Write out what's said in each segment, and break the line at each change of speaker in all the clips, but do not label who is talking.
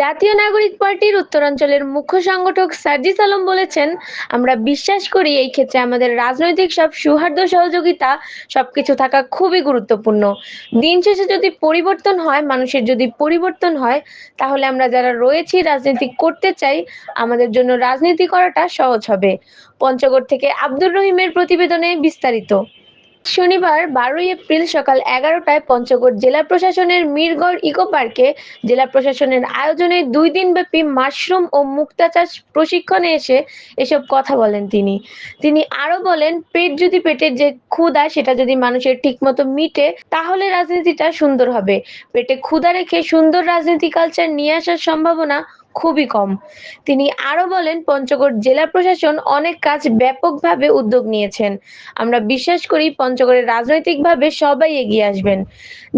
জাতীয় নাগরিক পার্টির উত্তরাঞ্চলের মুখ্য সংগঠক সার্জিস আলম বলেছেন, আমরা বিশ্বাস করি এই ক্ষেত্রে আমাদের রাজনৈতিক সব সৌহার্দ্য, সহযোগিতা সবকিছু থাকা খুবই গুরুত্বপূর্ণ। দিন শেষে যদি পরিবর্তন হয়, মানুষের যদি পরিবর্তন হয়, তাহলে আমরা যারা রয়েছি রাজনীতি করতে চাই, আমাদের জন্য রাজনীতি করাটা সহজ হবে। পঞ্চগড় থেকে আব্দুর রহিমের প্রতিবেদনে বিস্তারিত। শনিবার বারোই এপ্রিল সকাল এগারোটায় পঞ্চগড় জেলা প্রশাসনের মিরগড় ইকো পার্কে জেলা প্রশাসনের আয়োজনে দুই দিনব্যাপী মাশরুম ও মুক্তা চাষ প্রশিক্ষণে এসে এসব কথা বলেন তিনি। তিনি আরও বলেন, পেট যদি পেটের যে ক্ষুধা সেটা যদি মানুষের ঠিকমতো মিটে, তাহলে রাজনীতিটা সুন্দর হবে। পেটে ক্ষুধা রেখে সুন্দর রাজনীতি কালচার নিয়ে আসার সম্ভাবনা খুবই কম। তিনি আরও বলেন, পঞ্চগড় জেলা প্রশাসন অনেক কাজ ব্যাপকভাবে উদ্যোগ নিয়েছেন। আমরা বিশ্বাস করি, পঞ্চগড়ের রাজনৈতিকভাবে সবাই এগিয়ে আসবেন।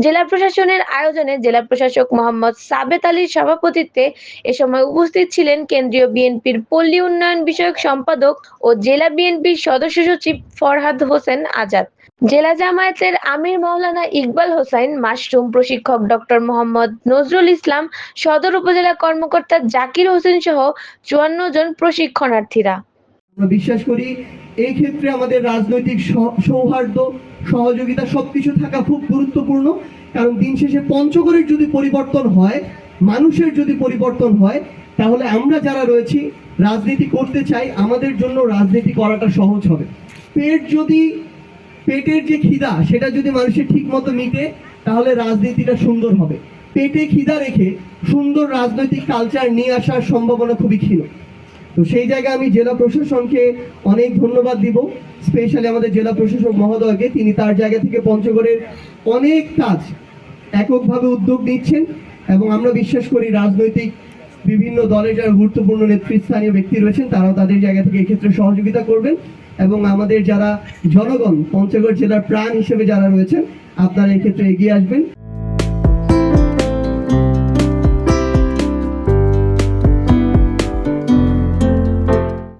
জেলা প্রশাসনের আয়োজনে জেলা প্রশাসক মোহাম্মদ সাবেত আলীর সভাপতিত্বে এ সময় উপস্থিত ছিলেন কেন্দ্রীয় বিএনপির পল্লী উন্নয়ন বিষয়ক সম্পাদক ও জেলা বিএনপির সদস্য সচিব ফরহাদ হোসেন আজাদ। জেলা জামায়াতের আমির মৌলানা ইকবাল হোসাইন, মাশরুম প্রশিক্ষক ডক্টর মোহাম্মদ নজরুল ইসলাম, সদর উপজেলা কর্মকর্তা জাকির হোসেন সহ চুয়ান্ন জন প্রশিক্ষণার্থীরা।
আমরা বিশ্বাস করি এই ক্ষেত্রে আমাদের রাজনৈতিক সহ- সৌহার্দ্য, সহযোগিতা সবকিছু থাকা খুব গুরুত্বপূর্ণ। কারণ দিন শেষে পঞ্চগড়ের যদি পরিবর্তন হয়, মানুষের যদি পরিবর্তন হয়, তাহলে আমরা যারা রয়েছি, রাজনীতি করতে চাই, আমাদের জন্য রাজনীতি করাটা সহজ হবে। পেট যদি, পেটের যে খিদা, সেটা যদি মানুষের ঠিক মতো মিটে, তাহলে রাজনীতিটা সুন্দর হবে। পেটে খিদা রেখে সুন্দর রাজনৈতিক কালচার নিয়ে আসার সম্ভাবনা খুবই ক্ষীণ। তো সেই জায়গায় আমি জেলা প্রশাসনকে অনেক ধন্যবাদ দিব। স্পেশালি আমাদের জেলা প্রশাসক মহোদয়কে, তিনি তার জায়গা থেকে পঞ্চগড়ের অনেক কাজ এককভাবে উদ্যোগ নিচ্ছেন এবং আমরা বিশ্বাস করি রাজনৈতিক বিভিন্ন দলের যারা গুরুত্বপূর্ণ নেতৃস্থানীয় ব্যক্তি রয়েছেন, তারাও তাদের জায়গা থেকে এক্ষেত্রে সহযোগিতা করবেন এবং আমাদের যারা জনগণ, পঞ্চগড় জেলার প্রাণ হিসেবে যারা রয়েছেন, আপনারা এক্ষেত্রে এগিয়ে আসবেন।